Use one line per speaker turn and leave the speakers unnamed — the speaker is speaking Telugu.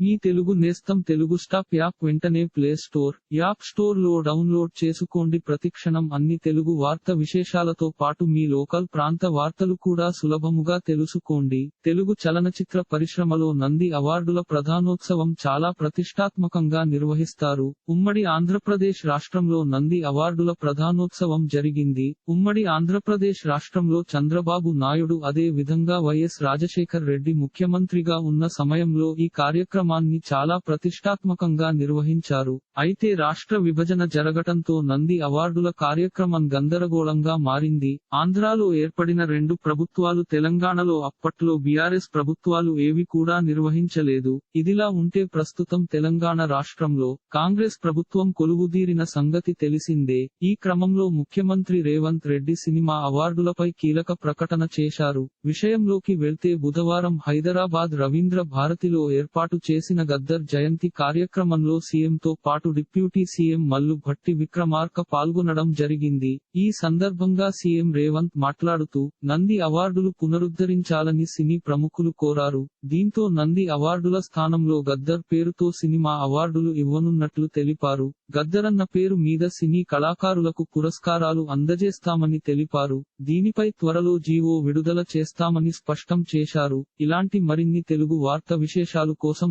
మీ తెలుగు నేస్తం తెలుగు స్టాప్ యాప్ వెంటనే ప్లే స్టోర్ యాప్ స్టోర్లో డౌన్లోడ్ చేసుకోండి. ప్రతిక్షణం అన్ని తెలుగు వార్త విశేషాలతో పాటు మీ లోకల్ ప్రాంత వార్తలు కూడా సులభముగా తెలుసుకోండి. తెలుగు చలనచిత్ర పరిశ్రమలో నంది అవార్డుల ప్రధానోత్సవం చాలా ప్రతిష్టాత్మకంగా నిర్వహిస్తారు. ఉమ్మడి ఆంధ్రప్రదేశ్ రాష్ట్రంలో నంది అవార్డుల ప్రధానోత్సవం జరిగింది. ఉమ్మడి ఆంధ్రప్రదేశ్ రాష్ట్రంలో చంద్రబాబు నాయుడు అదే విధంగా వైఎస్ రాజశేఖర్ రెడ్డి ముఖ్యమంత్రిగా ఉన్న సమయంలో ఈ కార్యక్రమం కార్యక్రమాన్ని చాలా ప్రతిష్టాత్మకంగా నిర్వహించారు. అయితే రాష్ట్ర విభజన జరగటంతో నంది అవార్డుల కార్యక్రమం గందరగోళంగా మారింది. ఆంధ్రాలో ఏర్పడిన రెండు ప్రభుత్వాలు తెలంగాణలో అప్పట్లో బీఆర్ఎస్ ప్రభుత్వాలు ఏవి కూడా నిర్వహించలేదు. ఇదిలా ఉంటే ప్రస్తుతం తెలంగాణ రాష్ట్రంలో కాంగ్రెస్ ప్రభుత్వం కొలువుదీరిన సంగతి తెలిసిందే. ఈ క్రమంలో ముఖ్యమంత్రి రేవంత్ రెడ్డి సినిమా అవార్డులపై కీలక ప్రకటన చేశారు. విషయంలోకి వెళ్తే బుధవారం హైదరాబాద్ రవీంద్ర భారతిలో ఏర్పాటు చేసిన గద్దర్ జయంతి కార్యక్రమంలో సీఎంతో పాటు డిప్యూటీ సీఎం మల్లు భట్టి విక్రమార్క పాల్గొనడం జరిగింది. ఈ సందర్భంగా సీఎం రేవంత్ మాట్లాడుతూ నంది అవార్డులు పునరుద్ధరించాలని సినీ ప్రముఖులు కోరారు. దీంతో నంది అవార్డుల స్థానంలో గద్దర్ పేరుతో సినిమా అవార్డులు ఇవ్వనున్నట్లు తెలిపారు. గద్దరన్న పేరు మీద సినీ కళాకారులకు పురస్కారాలు అందజేస్తామని తెలిపారు. దీనిపై త్వరలో జీవో విడుదల చేస్తామని స్పష్టం చేశారు. ఇలాంటి మరిన్ని తెలుగు వార్త విశేషాలు కోసం